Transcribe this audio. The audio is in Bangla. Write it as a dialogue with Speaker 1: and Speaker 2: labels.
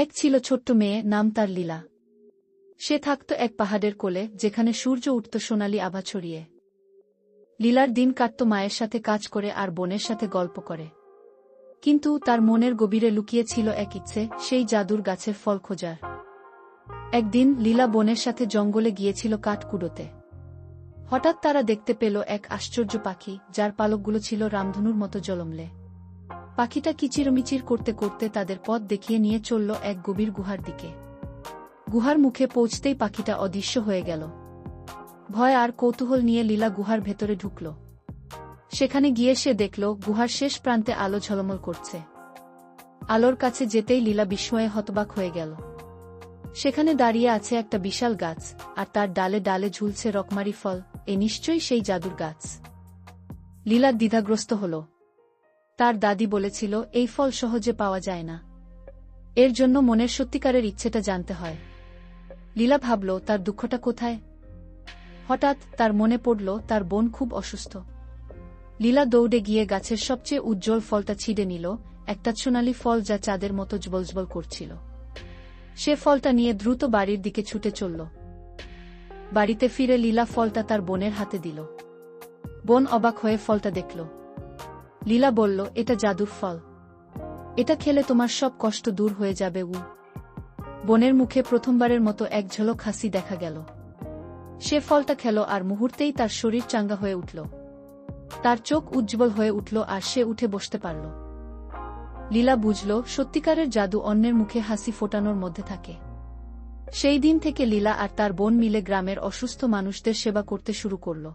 Speaker 1: এক ছিল ছোট্ট মেয়ে, নাম তার লীলা। সে থাকত এক পাহাড়ের কোলে, যেখানে সূর্য উঠত সোনালি আভা ছড়িয়ে। লীলার দিন কাটত মায়ের সাথে কাজ করে আর বোনের সাথে গল্প করে। কিন্তু তার মনের গভীরে লুকিয়ে ছিল এক ইচ্ছে, সেই জাদুর গাছের ফল খোঁজার। একদিন লীলা বোনের সাথে জঙ্গলে গিয়েছিল কাঠকুড়োতে। হঠাৎ তারা দেখতে পেল এক আশ্চর্য পাখি, যার পালকগুলো ছিল রামধনুর মতো জলমলে। পাখিটা কিচিরমিচির করতে করতে তাদের পথ দেখিয়ে নিয়ে চলল এক গভীর গুহার দিকে। গুহার মুখে পৌঁছতেই পাখিটা অদৃশ্য হয়ে গেল। ভয় আর কৌতূহল নিয়ে লীলা গুহার ভেতরে ঢুকল। সেখানে গিয়ে সে দেখল, গুহার শেষ প্রান্তে আলো ঝলমল করছে। আলোর কাছে যেতেই লীলা বিস্ময়ে হতবাক হয়ে গেল। সেখানে দাঁড়িয়ে আছে একটা বিশাল গাছ, আর তার ডালে ডালে ঝুলছে রকমারি ফল, এ নিশ্চয়ই সেই জাদুর গাছ। লীলা দ্বিধাগ্রস্ত হল। তার দাদি বলেছিল, এই ফল সহজে পাওয়া যায় না। এর জন্য মনের সত্যিকারের ইচ্ছেটা জানতে হয়। লীলা ভাবল, তার দুঃখটা কোথায়? হঠাৎ তার মনে পড়ল, তার বোন খুব অসুস্থ। লীলা দৌড়ে গিয়ে গাছের সবচেয়ে উজ্জ্বল ফলটা ছিঁড়ে নিল, একটা সোনালি ফল যা চাঁদের মতো জবলজবল করছিল। সে ফলটা নিয়ে দ্রুত বাড়ির দিকে ছুটে চলল। বাড়িতে ফিরে লীলা ফলটা তার বোনের হাতে দিল। বোন অবাক হয়ে ফলটা দেখল। লীলা বলল, এটা জাদুর ফল। এটা খেলে তোমার সব কষ্ট দূর হয়ে যাবে উ বনের মুখে প্রথমবারের মতো এক ঝলক হাসি দেখা গেল। সে ফলটা খেল আর মুহূর্তেই তার শরীর চাঙ্গা হয়ে উঠল। তার চোখ উজ্জ্বল হয়ে উঠল আর সে উঠে বসতে পারল। লীলা বুঝল, সত্যিকারের জাদু অন্যের মুখে হাসি ফোটানোর মধ্যে থাকে। সেই দিন থেকে লীলা আর তার বোন মিলে গ্রামের অসুস্থ মানুষদের সেবা করতে শুরু করল।